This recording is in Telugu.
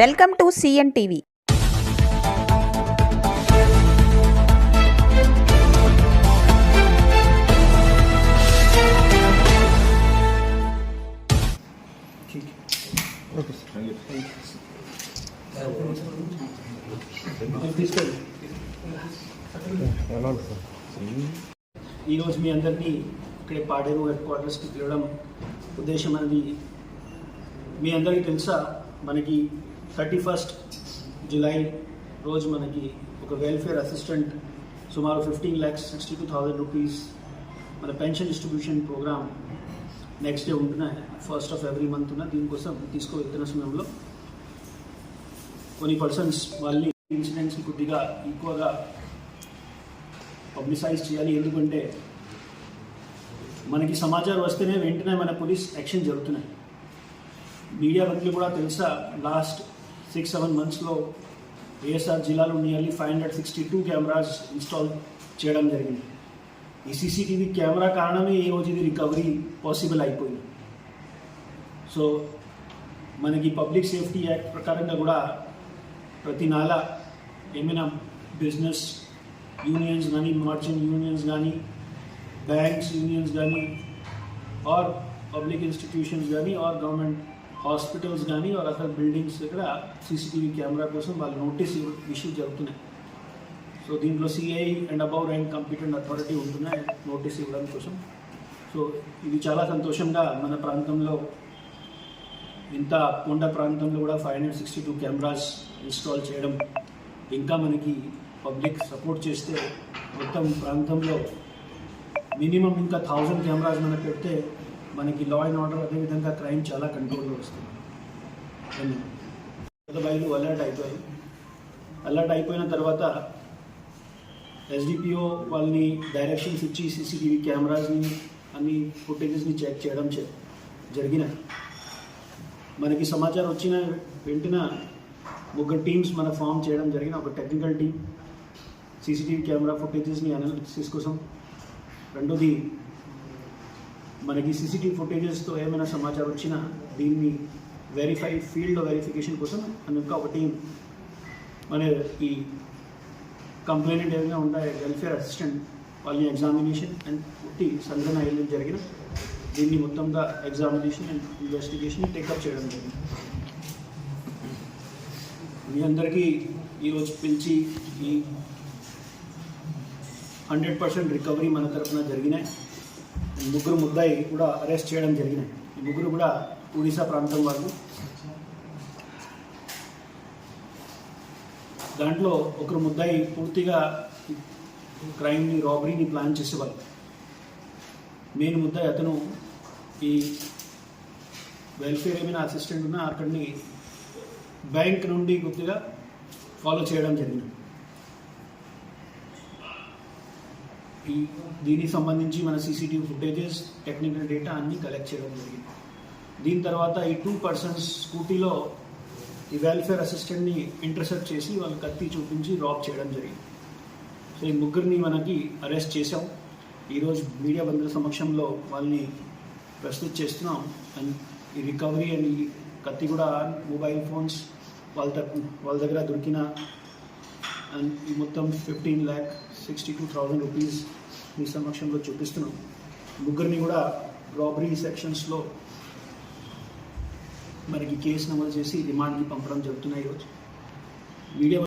Welcome to CN TV. ఈరోజు మీ అందరినీ ఇక్కడే పాడేరు హెడ్ క్వార్టర్స్కి పిలవడం ఉద్దేశం అనేది మీ అందరికీ తెలుసా? మనకి థర్టీ ఫస్ట్ జులై రోజు మనకి ఒక వెల్ఫేర్ అసిస్టెంట్ సుమారు fifteen lakhs sixty two thousand rupees మన pension distribution program next day ఉంటున్నాయి ఫస్ట్ ఆఫ్ ఎవ్రీ మంత్ ఉన్న దీనికోసం తీసుకువెళ్తున్న సమయంలో కొన్ని పర్సన్స్ వాళ్ళని ఇన్సిడెంట్స్కి కొద్దిగా ఎక్కువగా పబ్లిసైజ్ చేయాలి. ఎందుకంటే మనకి సమాచారం వస్తేనే వెంటనే మన పోలీస్ యాక్షన్ జరుగుతున్నాయి. మీడియా మంత్రులు కూడా తెలుసా లాస్ట్ సిక్స్ సెవెన్ మంత్స్లో ఏఎస్ఆర్ జిల్లాలో nearly five hundred sixty two cameras install చేయడం జరిగింది. ఈ సీసీటీవీ కెమెరా కారణమే ఈ రోజు ఇది రికవరీ పాసిబుల్ అయిపోయింది. సో మనకి పబ్లిక్ సేఫ్టీ యాక్ట్ ప్రకారంగా కూడా ప్రతి నెల ఏమైనా బిజినెస్ యూనియన్స్ కానీ మర్చెంట్ యూనియన్స్ కానీ బ్యాంక్స్ యూనియన్స్ కానీ ఆర్ పబ్లిక్ ఇన్స్టిట్యూషన్స్ కానీ ఆర్ గవర్నమెంట్ హాస్పిటల్స్ కానీ వాళ్ళ అదర్ బిల్డింగ్స్ దగ్గర సీసీటీవీ కెమెరా కోసం వాళ్ళు నోటీస్ ఇష్యూ జరుగుతున్నాయి. సో దీంట్లో CI and above rank computer authority ఉంటున్నాయి నోటీస్ ఇవ్వడం కోసం. సో ఇది చాలా సంతోషంగా మన ప్రాంతంలో ఇంత కొండ ప్రాంతంలో కూడా five hundred sixty two cameras install చేయడం ఇంకా మనకి పబ్లిక్ సపోర్ట్ చేస్తే మొత్తం ప్రాంతంలో మినిమం ఇంకా థౌజండ్ కెమెరాస్ మనకు పెడితే మనకి లా అండ్ ఆర్డర్ అదేవిధంగా క్రైమ్ చాలా కంట్రోల్లో వస్తుంది. బయలు అలర్ట్ అయిపోయాయి. అలర్ట్ అయిపోయిన తర్వాత ఎస్డిపిఓ వాళ్ళని డైరెక్షన్స్ ఇచ్చి సీసీటీవీ కెమెరాస్ని అన్ని ఫుటేజెస్ని చెక్ చేయడం జరిగిన. మనకి సమాచారం వచ్చిన వెంటనే ముగ్గురు టీమ్స్ మన ఫామ్ చేయడం జరిగిన. ఒక టెక్నికల్ టీం సీసీటీవీ కెమెరా ఫుటేజెస్ని అనాలిసిస్ కోసం. రెండోది మనకి సీసీటీవీ ఫుటేజెస్తో ఏమైనా సమాచారం వచ్చినా దీన్ని వెరిఫై ఫీల్డ్ వెరిఫికేషన్ కోసం కనుక ఒక టీం మన ఈ కంప్లైంట్ ఏమైనా ఉంటాయి వెల్ఫేర్ అసిస్టెంట్ వాళ్ళని ఎగ్జామినేషన్ అండ్ పుట్టి సంఘటన అయ్యడం జరిగిన దీన్ని మొత్తంగా ఎగ్జామినేషన్ అండ్ ఇన్వెస్టిగేషన్ టేకప్ చేయడం జరిగింది. మీ అందరికీ ఈరోజు పిలిచి ఈ హండ్రెడ్ పర్సెంట్ రికవరీ మన తరఫున జరిగినాయి. ముగ్గురు ముద్దాయి కూడా అరెస్ట్ చేయడం జరిగినాయి ఈ ముగ్గురు కూడా ఒడిశా ప్రాంతం వాళ్ళు. దాంట్లో ఒకరు ముద్దాయి పూర్తిగా క్రైమ్ని రాబరీని ప్లాన్ చేసేవాళ్ళు. మెయిన్ ముద్దాయి అతను ఈ వెల్ఫేర్ ఏమైనా అసిస్టెంట్ ఉన్నా అక్కడిని బ్యాంక్ నుండి కొద్దిగా ఫాలో చేయడం జరిగింది. ఈ దీనికి సంబంధించి మన సీసీటీవీ ఫుటేజెస్ టెక్నికల్ డేటా అన్నీ కలెక్ట్ చేయడం జరిగింది. దీని తర్వాత ఈ టూ పర్సన్స్ స్కూటీలో ఈ వెల్ఫేర్ అసిస్టెంట్ని ఇంటర్సెప్ట్ చేసి వాళ్ళు కత్తి చూపించి రాబ్ చేయడం జరిగింది. సో ఈ ముగ్గురిని మనకి అరెస్ట్ చేసాం ఈరోజు మీడియా బంధువుల సమక్షంలో వాళ్ళని ప్రస్తుత చేస్తున్నాం. అండ్ ఈ రికవరీ అండ్ ఈ కత్తి కూడా మొబైల్ ఫోన్స్ వాళ్ళ వాళ్ళ దగ్గర దొరికిన అండ్ ఈ మొత్తం fifteen lakh sixty two thousand rupees మీ సమక్షంలో చూపిస్తున్నాం. ముగ్గురిని కూడా రాబరీ సెక్షన్స్లో మనకి కేసు నమోదు చేసి రిమాండ్కి పంపడం జరుగుతున్నాయి ఈరోజు. మీడియా